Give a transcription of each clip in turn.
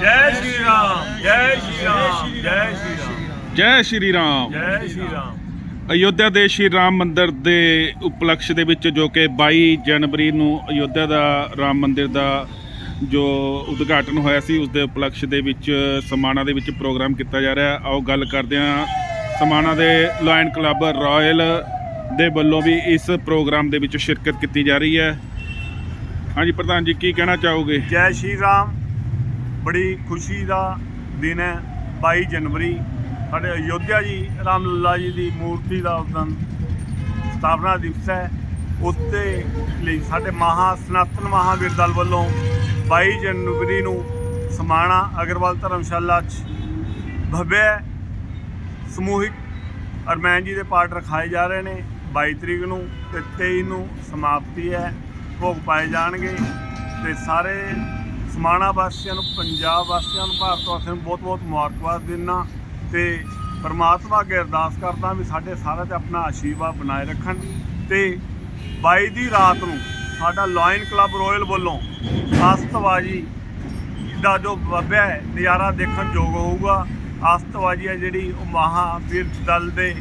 ਜੈ ਸ਼੍ਰੀ ਰਾਮ ਜੈ ਸ਼੍ਰੀ ਰਾਮ ਜੈ ਸ਼੍ਰੀ ਰਾਮ ਜੈ ਸ਼੍ਰੀ ਰਾਮ। ਜੈ ਸ਼੍ਰੀ ਰਾਮ। ਅਯੋਧਿਆ ਦੇ ਸ਼੍ਰੀ ਰਾਮ ਮੰਦਿਰ ਦੇ ਉਪਲਕਸ਼ ਦੇ ਵਿੱਚ ਜੋ ਕਿ 22 ਜਨਵਰੀ ਨੂੰ ਅਯੋਧਿਆ ਦਾ ਰਾਮ ਮੰਦਿਰ ਦਾ ਜੋ ਉਦਘਾਟਨ ਹੋਇਆ ਸੀ ਉਸ ਦੇ ਉਪਲਕਸ਼ ਦੇ ਵਿੱਚ ਸਮਾਣਾ ਦੇ ਵਿੱਚ ਪ੍ਰੋਗਰਾਮ ਕੀਤਾ ਜਾ ਰਿਹਾ। ਆਓ ਗੱਲ ਕਰਦੇ ਹਾਂ ਸਮਾਣਾ ਦੇ ਲਾਇਨ ਕਲੱਬ ਰਾਇਲ ਦੇ ਵੱਲੋਂ ਵੀ ਇਸ ਪ੍ਰੋਗਰਾਮ ਦੇ ਵਿੱਚ ਸ਼ਿਰਕਤ ਕੀਤੀ ਜਾ ਰਹੀ ਹੈ। ਹਾਂਜੀ ਪ੍ਰਧਾਨ ਜੀ ਕੀ ਕਹਿਣਾ ਚਾਹੋਗੇ? ਜੈ ਸ਼੍ਰੀ ਰਾਮ। ਬੜੀ ਖੁਸ਼ੀ ਦਾ ਦਿਨ ਹੈ। 22 ਜਨਵਰੀ, ਸਾਡੇ ਅਯੋਧਿਆ ਜੀ ਰਾਮ ਲੱਲਾ ਜੀ ਦੀ ਮੂਰਤੀ ਦਾ ਉਦਨ ਸਥਾਪਨਾ ਦਿਵਸ ਹੈ। ਉੱਤੇ ਲਈ ਸਾਡੇ ਮਹਾ ਸਨਾਤਨ ਮਹਾਵੀਰ ਦਲ ਵੱਲੋਂ 22 ਜਨਵਰੀ ਨੂੰ ਸਮਾਣਾ ਅਗਰਵਾਲ ਧਰਮਸ਼ਾਲਾ 'ਚ ਭਵਯ ਸਮੂਹਿਕ ਅਰਮੈਨ ਜੀ ਦੇ ਪਾਠ ਰਖਾਏ ਜਾ ਰਹੇ ਨੇ। 22 ਤਰੀਕ ਨੂੰ ਤੇ 23 ਨੂੰ ਸਮਾਪਤੀ ਹੈ। ਭੋਗ ਪਾਏ ਜਾਣਗੇ ਤੇ ਸਾਰੇ ਸਮਾਣਾ ਵਾਸੀਆਂ ਨੂੰ, ਪੰਜਾਬ ਵਾਸੀਆਂ ਨੂੰ, ਭਾਰਤ ਵਾਸੀਆਂ ਨੂੰ ਬਹੁਤ ਬਹੁਤ ਮੁਬਾਰਕਬਾਦ ਦਿੰਦਾ ਤੇ ਪਰਮਾਤਮਾ ਅੱਗੇ ਅਰਦਾਸ ਕਰਦਾ ਵੀ ਸਾਡੇ ਸਾਰਿਆਂ ਤੇ ਆਪਣਾ ਆਸ਼ੀਰਵਾਦ ਬਣਾਏ ਰੱਖਣ ਤੇ 22 ਦੀ ਰਾਤ ਨੂੰ ਸਾਡਾ ਲਾਇਨ ਕਲੱਬ ਰਾਇਲ ਵੱਲੋਂ ਆਸਤਵਾਜੀ ਦਾ ਜੋ ਬੱਬਿਆ ਹੈ, ਨਜ਼ਾਰਾ ਦੇਖਣ ਯੋਗ ਹੋਊਗਾ। ਆਸਤਵਾਜੀ ਹੈ ਜਿਹੜੀ ਉਹ ਮਹਾਵੀਰ ਦਲ ਦੇ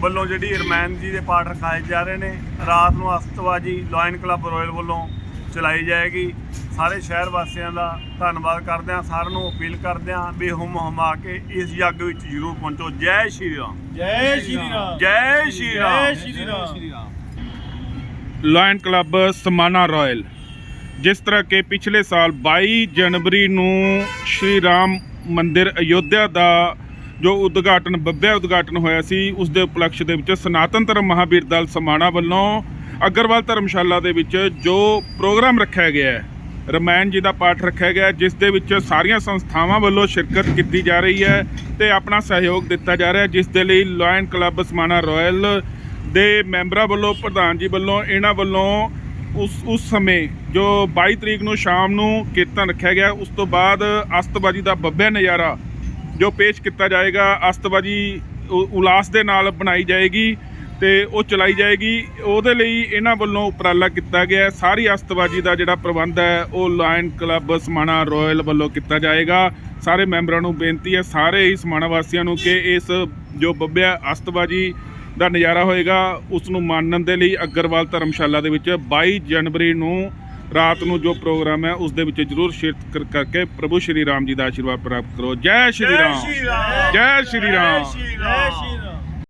ਵੱਲੋਂ ਜਿਹੜੀ ਰਮੈਨ ਜੀ ਦੇ ਪਾਠ ਰਖਾਏ ਜਾ ਰਹੇ ਨੇ। ਰਾਤ ਨੂੰ ਆਸਤਵਾਜੀ ਲਾਇਨ ਕਲੱਬ ਰਾਇਲ ਵੱਲੋਂ ਚਲਾਈ ਜਾਏਗੀ। ਸਾਰੇ ਸ਼ਹਿਰ ਵਾਸੀਆਂ ਦਾ ਧੰਨਵਾਦ ਕਰਦੇ ਹਾਂ ਸਾਰਿਆਂ ਨੂੰ ਅਪੀਲ ਕਰਦੇ ਹਾਂ ਵੀ ਹੁਮ ਹਮਾ ਕੇ ਇਸ ਯੱਗ ਵਿੱਚ ਜ਼ਰੂਰ ਪਹੁੰਚੋ। ਜੈ ਸ਼੍ਰੀ ਰਾਮ। ਜੈ ਸ਼੍ਰੀ ਰਾਮ। ਜੈ ਸ਼੍ਰੀ ਰਾਮ। ਜੈ Shri Ram. Lion club Samana royal ਜਿਸ ਤਰ੍ਹਾਂ ਕਿ ਪਿਛਲੇ ਸਾਲ 22 ਜਨਵਰੀ ਨੂੰ ਸ਼੍ਰੀ ਰਾਮ ਮੰਦਿਰ ਅਯੋਧਿਆ ਦਾ ਜੋ ਉਦਘਾਟਨ ਬੱਬਿਆ ਉਦਘਾਟਨ ਹੋਇਆ ਸੀ ਉਸ ਦੇ ਉਪਲਕਸ਼ ਦੇ ਵਿੱਚ ਸਨਾਤਨ ਧਰਮ ਮਹਾਵੀਰ ਦਲ ਸਮਾਣਾ ਵੱਲੋਂ ਅਗਰਵਾਲ ਧਰਮਸ਼ਾਲਾ ਦੇ ਵਿੱਚ ਜੋ ਪ੍ਰੋਗਰਾਮ ਰੱਖਿਆ ਗਿਆ ਹੈ ਰਮਾਇਣ ਜੀ ਦਾ ਪਾਠ ਰੱਖਿਆ ਗਿਆ, ਜਿਸ ਦੇ ਵਿੱਚ ਸਾਰੀਆਂ ਸੰਸਥਾਵਾਂ ਵੱਲੋਂ ਸ਼ਿਰਕਤ ਕੀਤੀ ਜਾ ਰਹੀ ਹੈ ਤੇ ਆਪਣਾ ਸਹਿਯੋਗ ਦਿੱਤਾ ਜਾ ਰਿਹਾ ਜਿਸ ਦੇ ਲਈ ਲਾਇਨ ਕਲੱਬ ਸਮਾਣਾ ਰਾਇਲ ਦੇ ਮੈਂਬਰਾਂ ਵੱਲੋਂ, ਪ੍ਰਧਾਨ ਜੀ ਵੱਲੋਂ, ਇਹਨਾਂ ਵੱਲੋਂ ਉਸ ਉਸ ਸਮੇਂ ਜੋ 22 ਤਰੀਕ ਨੂੰ ਸ਼ਾਮ ਨੂੰ ਕੀਰਤਨ ਰੱਖਿਆ ਗਿਆ, ਉਸ ਤੋਂ ਬਾਅਦ ਅਸਤਬਾਜੀ ਦਾ ਬੱਬਿਆ ਨਜ਼ਾਰਾ ਜੋ ਪੇਸ਼ ਕੀਤਾ ਜਾਏਗਾ, ਅਸਤਬਾਜੀ ਉਲਾਸ ਦੇ ਨਾਲ ਬਣਾਈ ਜਾਏਗੀ। ਤੇ ਉਹ ਚਲਾਈ ਜਾਏਗੀ। ਉਹਦੇ ਲਈ ਇਹਨਾਂ ਵੱਲੋਂ ਉਪਰਾਲਾ ਕੀਤਾ ਗਿਆ। ਸਾਰੀ ਅਸਤਬਾਜੀ ਦਾ ਜਿਹੜਾ ਪ੍ਰਬੰਧ ਹੈ ਉਹ ਲਾਇਨ ਕਲੱਬ ਸਮਾਣਾ ਰਾਇਲ ਵੱਲੋਂ ਕੀਤਾ ਜਾਏਗਾ। ਸਾਰੇ ਮੈਂਬਰਾਂ ਨੂੰ ਬੇਨਤੀ ਹੈ ਸਾਰੇ ਹੀ ਸਮਾਣਾ ਵਾਸੀਆਂ ਨੂੰ ਕਿ ਇਸ ਜੋ ਬੱਬਿਆ ਅਸਤਬਾਜੀ ਦਾ ਨਜ਼ਾਰਾ ਹੋਏਗਾ ਉਸ ਨੂੰ ਮਾਣਨ ਦੇ ਲਈ ਅਗਰਵਾਲ ਧਰਮਸ਼ਾਲਾ ਦੇ ਵਿੱਚ 22 ਜਨਵਰੀ ਨੂੰ ਰਾਤ ਨੂੰ ਜੋ ਪ੍ਰੋਗਰਾਮ ਹੈ ਉਸ ਦੇ ਵਿੱਚ ਜਰੂਰ ਸ਼ਿਰਕਤ ਕਰ- ਕਰਕੇ ਪ੍ਰਭੂ ਸ਼੍ਰੀ ਰਾਮ ਜੀ ਦਾ ਆਸ਼ੀਰਵਾਦ ਪ੍ਰਾਪਤ ਕਰੋ। ਜੈ ਸ਼੍ਰੀ ਰਾਮ। ਜੈ ਸ਼੍ਰੀ ਰਾਮ। ਜੈ ਸ਼੍ਰੀ ਰਾਮ।